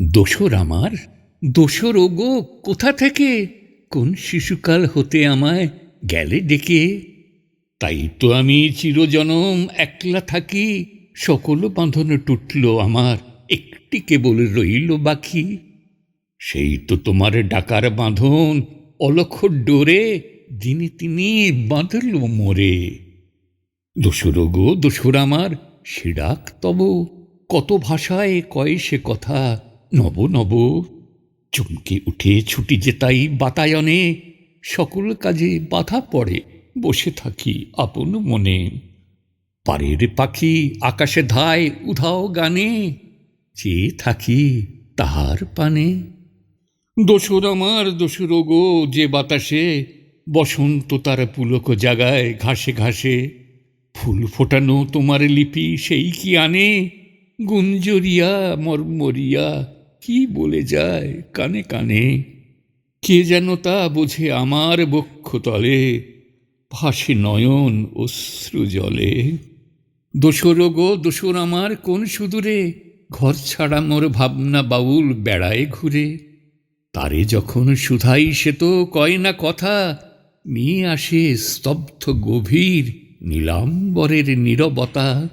দোসর আমার? দোসর ওগো, কোথা থেকে? কোন শিশুকাল হতে আমায় গেলে ডেকে? তাই তো আমি চিরজনম একলা থাকি, সকল বাঁধন টুটল আমার, একটি কেবল রইল বাকি। সেই তো তোমার ডাকার বাঁধন অলক্ষ ডোরে, দিনে তিনি বাঁধল মোরে। দোসর গো দোসর আমার সিডাক তব, কত ভাষায় কয় সে কথা? নব নব, চমকে উঠে ছুটি যে তাই বাতায়নে, সকল কাজে বাধা পড়ে বসে থাকি আপন মনে। পারের পাখি আকাশে ধায় উধাও গানে চেয়ে থাকি তাহার পানে। দোসর আমার দোসর গো, যে বাতাসে, বসন্ত তার পুলক জাগায় ঘাসে ঘাসে। ফুল ফোটানো তোমার লিপি সেই কি আনে, গুঞ্জরিয়া, মর্মরিয়া কি বলে যায় কানে কানে? কে যেন তা বোঝে আমার বক্ষতলে, ভাসে নয়ন অশ্রু জলে। দোসর গো দোসর আমার, কোন সুদূরে? ঘর ছাড়া মোর ভাবনা বাউল বেড়ায় ঘুরে। তারে যখন সুধাই সে তো কয় না কথা নিয়ে আসে স্তব্ধ গভীর নীলাম্বরের নীরবতা।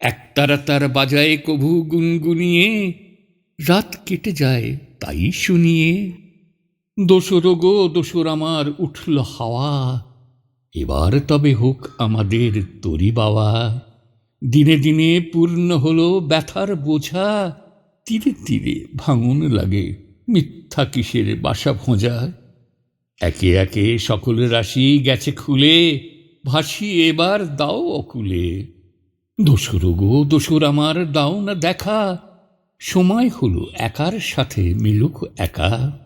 একতারা তার বাজায় কভু গুনগুনিয়ে রাত কেটে যায় তাই শুনিয়ে দোসর গো দোসর আমার উঠল হাওয়া, এবার তবে হোক আমাদের তরি বাবা দিনে দিনে পূর্ণ হলো ব্যথার বোঝা, তীরে তীরে ভাঙন লাগে মিথ্যা কিসের বাসা ভোঁজা। একে একে সকল রাশি গেছে খুলে, ভাসি এবার দাও অকুলে। দোসর গো দোসর আমার দাও না দেখা সময় হলো একার সাথে মিলুক একা।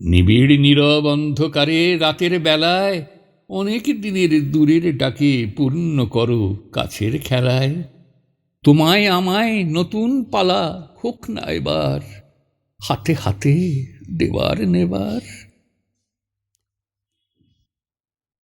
নিবিড় নীরব অন্ধকারে রাতের বেলায় অনেক দিনের দূরের ডাকে পূর্ণ করো কাছের খেলায়। তোমায় আমায় নতুন পালা হোক না এবার, হাতে হাতে দেবার নেবার।